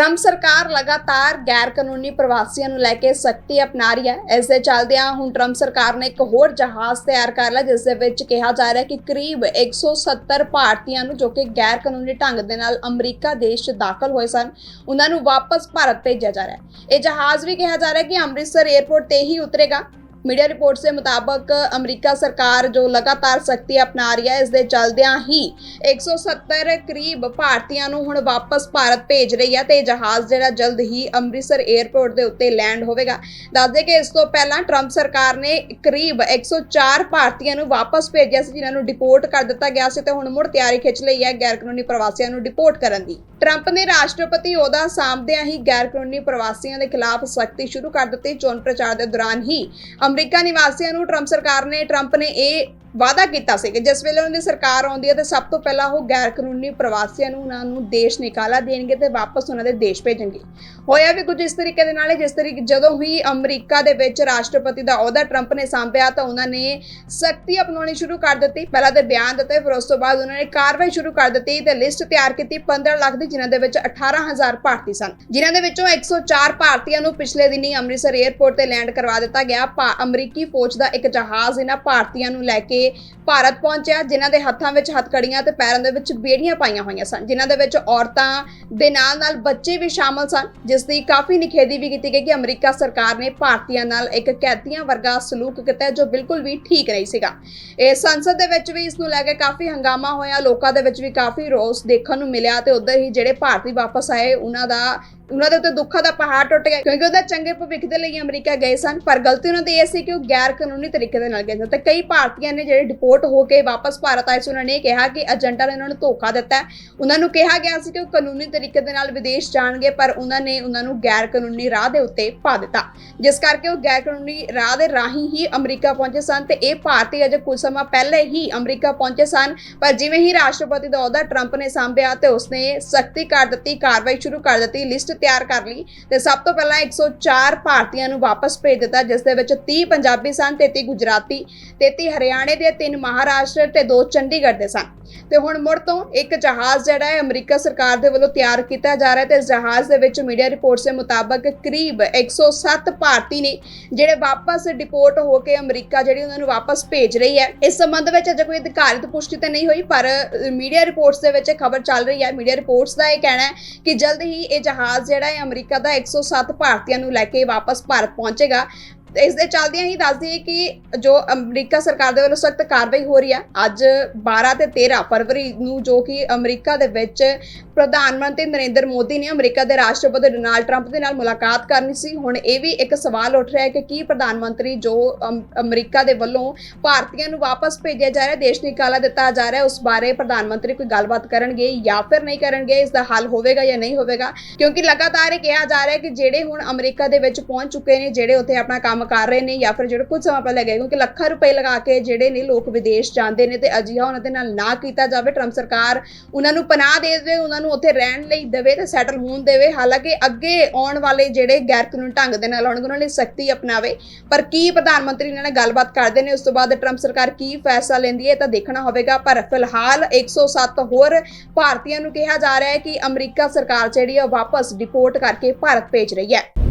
Trump ਸਰਕਾਰ ਲਗਾਤਾਰ ਗੈਰ ਕਾਨੂੰਨੀ ਪ੍ਰਵਾਸੀਆਂ ਨੂੰ ਲੈ ਕੇ ਸਖਤੀ ਅਪਣਾ ਰਹੀ ਹੈ। ਇਸ ਦੇ ਚੱਲਦਿਆਂ ਹੁਣ ਟਰੰਪ ਸਰਕਾਰ ਨੇ ਇੱਕ ਹੋਰ ਜਹਾਜ਼ ਤਿਆਰ ਕਰ ਲਿਆ, ਜਿਸ ਦੇ ਵਿੱਚ ਕਿਹਾ ਜਾ ਰਿਹਾ ਹੈ ਕਿ ਕਰੀਬ 170 ਭਾਰਤੀਆਂ ਨੂੰ ਜੋ ਕਿ ਗੈਰ ਕਾਨੂੰਨੀ ਢੰਗ ਦੇ ਨਾਲ ਅਮਰੀਕਾ ਦੇਸ਼ 'ਚ ਦਾਖਲ ਹੋਏ ਸਨ, ਉਹਨਾਂ ਨੂੰ ਵਾਪਸ ਭਾਰਤ ਭੇਜਿਆ ਜਾ ਰਿਹਾ ਹੈ। ਇਹ ਜਹਾਜ਼ ਵੀ ਕਿਹਾ ਜਾ ਰਿਹਾ ਹੈ ਕਿ ਅੰਮ੍ਰਿਤਸਰ 에ਅਰਪੋਰਟ ਤੇ ਹੀ ਉਤਰੇਗਾ। ਮੀਡੀਆ ਰਿਪੋਰਟਸ ਦੇ ਮੁਤਾਬਕ ਅਮਰੀਕਾ ਸਰਕਾਰ ਜੋ ਲਗਾਤਾਰ ਸਖਤੀ ਅਪਣਾ ਰਹੀ ਹੈ ਇਸ ਦੇ ਚੱਲਦਿਆਂ ਹੀ 170 ਕਰੀਬ ਭਾਰਤੀਆਂ ਨੂੰ ਹੁਣ ਵਾਪਸ ਭਾਰਤ ਭੇਜ ਰਹੀ ਹੈ ਤੇ ਜਹਾਜ਼ ਜਿਹੜਾ ਜਲਦ ਹੀ ਅੰਮ੍ਰਿਤਸਰ 에ਅਰਪੋਰਟ ਦੇ ਉੱਤੇ ਲੈਂਡ ਹੋਵੇਗਾ। ਦੱਸਦੇ ਕਿ ਇਸ ਤੋਂ ਪਹਿਲਾਂ ਟਰੰਪ ਸਰਕਾਰ ਨੇ ਕਰੀਬ 104 ਭਾਰਤੀਆਂ ਨੂੰ ਵਾਪਸ ਭੇਜਿਆ ਸੀ, ਜਿਨ੍ਹਾਂ ਨੂੰ ਡਿਪੋਰਟ ਕਰ ਦਿੱਤਾ ਗਿਆ ਸੀ ਤੇ ਹੁਣ ਮੁੜ ਤਿਆਰੀ ਖਿੱਚ ਲਈ ਹੈ ਗੈਰ ਕਾਨੂੰਨੀ ਪ੍ਰਵਾਸੀਆਂ ਨੂੰ ਡਿਪੋਰਟ ਕਰਨ ਦੀ। ਟਰੰਪ ਨੇ ਰਾਸ਼ਟਰਪਤੀ ਅਹੁਦਾ ਸਾਂਭਦਿਆਂ ਹੀ ਗੈਰ ਕਾਨੂੰਨੀ ਪ੍ਰਵਾਸੀਆਂ ਦੇ ਖਿਲਾਫ ਸਖਤੀ ਸ਼ੁਰੂ ਕਰ ਦਿੱਤੀ। ਚੋਣ ਪ੍ਰਚਾਰ ਦੇ ਦੌਰਾਨ ਹੀ ਅਮਰੀਕਾ ਨਿਵਾਸੀਆਂ ਨੂੰ ਟਰੰਪ ਸਰਕਾਰ ਨੇ, ਟਰੰਪ ਨੇ ਇਹ ਵਾਅਦਾ ਕੀਤਾ ਸੀ ਕਿ ਜਿਸ ਵੇਲੇ ਉਹਨਾਂ ਦੀ ਸਰਕਾਰ ਆਉਂਦੀ ਹੈ ਤੇ ਸਭ ਤੋਂ ਪਹਿਲਾਂ ਉਹ ਗੈਰ ਕਾਨੂੰਨੀ ਪ੍ਰਵਾਸੀਆਂ ਨੂੰ ਉਹਨਾਂ ਨੂੰ ਦੇਸ਼ ਨਿਕਾਲਾ ਦੇਣਗੇ ਤੇ ਵਾਪਸ ਉਹਨਾਂ ਦੇ ਦੇਸ਼ ਭੇਜਣਗੇ। ਹੋਇਆ ਵੀ ਕੁਝ ਇਸ ਤਰੀਕੇ ਦੇ ਨਾਲ ਜਿਸ ਤਰੀਕੇ ਜਦੋਂ ਹੀ ਅਮਰੀਕਾ ਦੇ ਵਿੱਚ ਰਾਸ਼ਟਰਪਤੀ ਦਾ ਅਹੁਦਾ ਟਰੰਪ ਨੇ ਸੰਭਿਆ ਤਾਂ ਉਹਨਾਂ ਨੇ ਸਖਤੀ ਅਪਣਾਉਣੀ ਸ਼ੁਰੂ ਕਰ ਦਿੱਤੀ। ਪਹਿਲਾਂ ਤੇ ਬਿਆਨ ਦਿੱਤੇ, ਫਿਰ ਉਸ ਤੋਂ ਬਾਅਦ ਉਹਨਾਂ ਨੇ ਕਾਰਵਾਈ ਸ਼ੁਰੂ ਕਰ ਦਿੱਤੀ ਤੇ ਲਿਸਟ ਤਿਆਰ ਕੀਤੀ 15 ਲੱਖ ਦੀ, ਜਿਨ੍ਹਾਂ ਦੇ ਵਿੱਚ 18000 ਭਾਰਤੀ ਸਨ। ਜਿਨ੍ਹਾਂ ਦੇ ਵਿੱਚੋਂ 104 ਭਾਰਤੀਆਂ ਨੂੰ ਪਿਛਲੇ ਦਿਨੀ ਅੰਮ੍ਰਿਤਸਰ 에ਅਰਪੋਰਟ ਤੇ ਲੈਂਡ ਕਰਵਾ ਦਿੱਤਾ ਗਿਆ। ਭਾ- ਅਮਰੀਕੀ ਫੌਜ ਦਾ ਇੱਕ ਜਹਾਜ਼ ਇਹਨਾਂ ਭਾਰਤੀਆਂ ਨੂੰ ਲੈ ਕੇ ਭਾਰਤ ਪਹੁੰਚਿਆ, ਜਿਨ੍ਹਾਂ ਦੇ ਹੱਥਾਂ ਵਿੱਚ ਹੱਥਕੜੀਆਂ ਤੇ ਪੈਰਾਂ ਦੇ ਵਿੱਚ ਬੇੜੀਆਂ ਪਾਈਆਂ ਹੋਈਆਂ ਸਨ। ਜਿਨ੍ਹਾਂ ਦੇ ਵਿੱਚ ਔਰਤਾਂ ਦੇ ਨਾਲ ਨਾਲ ਬੱਚੇ ਵੀ ਸ਼ਾਮਲ ਸਨ, ਜਿਸ ਦੀ ਕਾਫੀ ਨਿਖੇਧੀ ਵੀ ਕੀਤੀ ਗਈ ਕਿ ਅਮਰੀਕਾ ਸਰਕਾਰ ਨੇ ਭਾਰਤੀਆਂ ਨਾਲ ਇੱਕ ਕੈਦੀਆਂ ਵਰਗਾ ਸਲੂਕ ਕੀਤਾ ਜੋ ਬਿਲਕੁਲ ਵੀ ਠੀਕ ਨਹੀਂ ਸੀਗਾ। ਇਹ ਸੰਸਦ ਦੇ ਵਿੱਚ ਵੀ ਇਸ ਨੂੰ ਲੈ ਕੇ ਕਾਫੀ ਹੰਗਾਮਾ ਹੋਇਆ। ਲੋਕਾਂ ਦੇ ਵਿੱਚ ਵੀ ਕਾਫੀ ਰੋਸ ਦੇਖਣ ਨੂੰ ਮਿਲਿਆ ਤੇ ਉਧਰ ਹੀ ਜਿਹੜੇ ਭਾਰਤੀ ਵਾਪਸ ਆਏ, ਉਹਨਾਂ ਦਾ ਉਹਨਾਂ ਦੇ ਉੱਤੇ ਦੁੱਖਾਂ ਦਾ ਪਹਾੜ ਟੁੱਟ ਗਿਆ, ਕਿਉਂਕਿ ਉਹਦਾ ਚੰਗੇ ਭਵਿੱਖ ਦੇ ਲਈ ਅਮਰੀਕਾ ਗਏ ਸਨ। ਪਰ ਗਲਤੀ ਉਹਨਾਂ ਦੀ ਇਹ ਸੀ ਕਿ ਉਹ ਗੈਰ ਕਾਨੂੰਨੀ ਤਰੀਕੇ ਦੇ ਨਾਲ ਗਏ ਸਨ। ਤੇ ਕਈ ਭਾਰਤੀਆਂ ਨੇ ਜਿਹੜੇ ਡਿਪੋਰਟ ਹੋ ਕੇ ਵਾਪਸ ਭਾਰਤ ਆਏ ਸੀ, ਉਹਨਾਂ ਨੇ ਇਹ ਕਿਹਾ ਕਿ ਏਜੰਟਾਂ ਨੇ ਉਹਨਾਂ ਨੂੰ ਧੋਖਾ ਦਿੱਤਾ ਉਹਨਾਂ ਨੂੰ ਕਿਹਾ ਗਿਆ ਸੀ ਕਿ ਉਹ ਕਾਨੂੰਨੀ ਤਰੀਕੇ ਦੇ ਨਾਲ ਵਿਦੇਸ਼ ਜਾਣਗੇ, ਪਰ ਉਹਨਾਂ ਨੇ ਉਹਨਾਂ ਨੂੰ ਗੈਰ ਕਾਨੂੰਨੀ ਰਾਹ ਦੇ ਉੱਤੇ ਪਾ ਦਿੱਤਾ। ਜਿਸ ਕਰਕੇ ਉਹ ਗੈਰ ਕਾਨੂੰਨੀ ਰਾਹ ਦੇ ਰਾਹੀਂ ਹੀ ਅਮਰੀਕਾ ਪਹੁੰਚੇ ਸਨ ਤੇ ਇਹ ਭਾਰਤੀ ਅਜੇ ਕੁਝ ਸਮਾਂ ਪਹਿਲੇ ਹੀ ਅਮਰੀਕਾ ਪਹੁੰਚੇ ਸਨ। ਪਰ ਜਿਵੇਂ ਹੀ ਰਾਸ਼ਟਰਪਤੀ ਦਾ ਅਹੁਦਾ ਟਰੰਪ ਨੇ ਸੰਭਿਆ ਤੇ ਉਸਨੇ ਸਖਤੀ ਕਰ ਦਿੱਤੀ, ਕਾਰਵਾਈ ਸ਼ੁਰੂ ਕਰ ਦਿੱਤੀ, ਲਿਸਟ ਤਿਆਰ ਕਰ ਲਈ ਤੇ ਸਭ ਤੋਂ ਪਹਿਲਾਂ 104 ਭਾਰਤੀਆਂ ਨੂੰ ਵਾਪਸ ਭੇਜ ਦਿੱਤਾ, ਜਿਸ ਦੇ ਵਿੱਚ 30 ਪੰਜਾਬੀ ਸਨ 33 ਗੁਜਰਾਤੀ 33 ਹਰਿਆਣੇ ਦੇ 3 ਮਹਾਰਾਸ਼ਟਰ ਤੇ 2 ਚੰਡੀਗੜ੍ਹ ਦੇ ਸਨ। ਤੇ ਹੁਣ ਮੁੜ ਤੋਂ ਇੱਕ ਜਹਾਜ਼ ਜਿਹੜਾ ਹੈ ਅਮਰੀਕਾ ਸਰਕਾਰ ਦੇ ਵੱਲੋਂ ਤਿਆਰ ਕੀਤਾ ਜਾ ਰਿਹਾ ਤੇ ਇਸ ਜਹਾਜ਼ ਦੇ ਵਿੱਚ ਮੀਡੀਆ ਰਿਪੋਰਟਸ ਦੇ ਮੁਤਾਬਕ ਕਰੀਬ 107 ਭਾਰਤੀ ਨੇ ਜਿਹੜੇ ਵਾਪਸ ਡਿਪੋਰਟ ਹੋ ਕੇ ਅਮਰੀਕਾ ਜਿਹੜੀ ਉਹਨਾਂ ਨੂੰ ਵਾਪਸ ਭੇਜ ਰਹੀ ਹੈ। ਇਸ ਸੰਬੰਧ ਵਿੱਚ ਅਜੇ ਕੋਈ ਅਧਿਕਾਰਿਤ ਪੁਸ਼ਟੀ ਤਾਂ ਨਹੀਂ ਹੋਈ, ਪਰ ਮੀਡੀਆ ਰਿਪੋਰਟਸ ਦੇ ਵਿੱਚ ਖਬਰ ਚੱਲ ਰਹੀ ਹੈ। ਮੀਡੀਆ ਰਿਪੋਰਟਸ ਦਾ ਇਹ ਕਹਿਣਾ ਹੈ ਕਿ ਜਲਦ ਹੀ ਇਹ ਜਹਾਜ਼ ਜਿਹੜਾ ਹੈ ਅਮਰੀਕਾ ਦਾ 107 ਭਾਰਤੀਆਂ ਨੂੰ ਲੈ ਕੇ ਵਾਪਸ ਭਾਰਤ ਪਹੁੰਚੇਗਾ। ਇਸ ਦੇ ਚੱਲਦਿਆਂ ਹੀ ਦੱਸ ਦਈਏ ਕਿ ਜੋ ਅਮਰੀਕਾ ਸਰਕਾਰ ਦੇ ਵੱਲੋਂ ਸਖਤ ਕਾਰਵਾਈ ਹੋ ਰਹੀ ਹੈ, ਅੱਜ 12 ਤੇ 13 ਫਰਵਰੀ ਨੂੰ ਜੋ ਕਿ ਅਮਰੀਕਾ ਦੇ ਵਿੱਚ ਪ੍ਰਧਾਨ ਮੰਤਰੀ ਨਰਿੰਦਰ ਮੋਦੀ ਨੇ ਅਮਰੀਕਾ ਦੇ ਰਾਸ਼ਟਰਪਤੀ ਡੋਨਾਲਡ ਟਰੰਪ ਦੇ ਨਾਲ ਮੁਲਾਕਾਤ ਕਰਨੀ ਸੀ। ਹੁਣ ਇਹ ਵੀ ਇੱਕ ਸਵਾਲ ਉੱਠ ਰਿਹਾ ਹੈ ਕਿ ਕੀ ਪ੍ਰਧਾਨ ਮੰਤਰੀ ਜੋ ਅਮਰੀਕਾ ਦੇ ਵੱਲੋਂ ਭਾਰਤੀਆਂ ਨੂੰ ਵਾਪਸ ਭੇਜਿਆ ਜਾ ਰਿਹਾ, ਦੇਸ਼ ਨਿਕਾਲਾ ਦਿੱਤਾ ਜਾ ਰਿਹਾ, ਉਸ ਬਾਰੇ ਪ੍ਰਧਾਨ ਮੰਤਰੀ ਕੋਈ ਗੱਲਬਾਤ ਕਰਨਗੇ ਜਾਂ ਫਿਰ ਨਹੀਂ ਕਰਨਗੇ, ਇਸ ਦਾ ਹੱਲ ਹੋਵੇਗਾ ਜਾਂ ਨਹੀਂ ਹੋਵੇਗਾ? ਕਿਉਂਕਿ ਲਗਾਤਾਰ ਇਹ ਕਿਹਾ ਜਾ ਰਿਹਾ ਹੈ ਕਿ ਜਿਹੜੇ ਹੁਣ ਅਮਰੀਕਾ ਦੇ ਵਿੱਚ ਪਹੁੰਚ ਚੁੱਕੇ ਨੇ, ਜਿਹੜੇ ਉੱਥੇ ਆਪਣਾ ਕੰਮ ਕਰ ਰਹੇ ਨੇ ਜਾਂ ਫਿਰ ਜਿਹੜੇ ਕੁਝ ਸਮਾਂ ਪਹਿਲਾਂ ਗਏ, ਕਿਉਂਕਿ ਲੱਖਾਂ ਰੁਪਏ ਲਗਾ ਕੇ ਜਿਹੜੇ ਨੇ ਲੋਕ ਵਿਦੇਸ਼ ਜਾਂਦੇ ਨੇ ਤੇ ਅਜਿਹਾ ਉਹਨਾਂ ਦੇ ਨਾਲ ਨਾ ਕੀਤਾ ਜਾਵੇ ਟਰੰਪ ਸਰਕਾਰ ਉਹਨਾਂ ਨੂੰ ਪਨਾਹ ਦੇ ਦੇਵੇ, ਉਹਨਾਂ ਨੂੰ ਉੱਥੇ ਰਹਿਣ ਲਈ ਦੇਵੇ ਤੇ ਸੈਟਲ ਹੋਣ ਦੇਵੇ। ਹਾਲਾਂਕਿ ਅੱਗੇ ਆਉਣ ਵਾਲੇ ਜਿਹੜੇ ਗੈਰ ਕਾਨੂੰਨੀ ਢੰਗ ਦੇ ਨਾਲ ਆਉਣਗੇ, ਉਹਨਾਂ ਲਈ ਸਖਤੀ ਅਪਣਾਵੇ। ਪਰ ਕੀ ਪ੍ਰਧਾਨ ਮੰਤਰੀ ਨਾਲ ਗੱਲਬਾਤ ਕਰਦੇ ਨੇ, ਉਸ ਤੋਂ ਬਾਅਦ ਟਰੰਪ ਸਰਕਾਰ ਕੀ ਫੈਸਲਾ ਲੈਂਦੀ ਹੈ ਇਹ ਤਾਂ ਦੇਖਣਾ ਹੋਵੇਗਾ। ਪਰ ਫਿਲਹਾਲ 107 ਹੋਰ ਭਾਰਤੀਆਂ ਨੂੰ ਕਿਹਾ ਜਾ ਰਿਹਾ ਹੈ ਕਿ ਅਮਰੀਕਾ ਸਰਕਾਰ ਜਿਹੜੀ ਆ ਵਾਪਸ ਡਿਪੋਰਟ ਕਰਕੇ ਭਾਰਤ ਭੇਜ ਰਹੀ ਹੈ।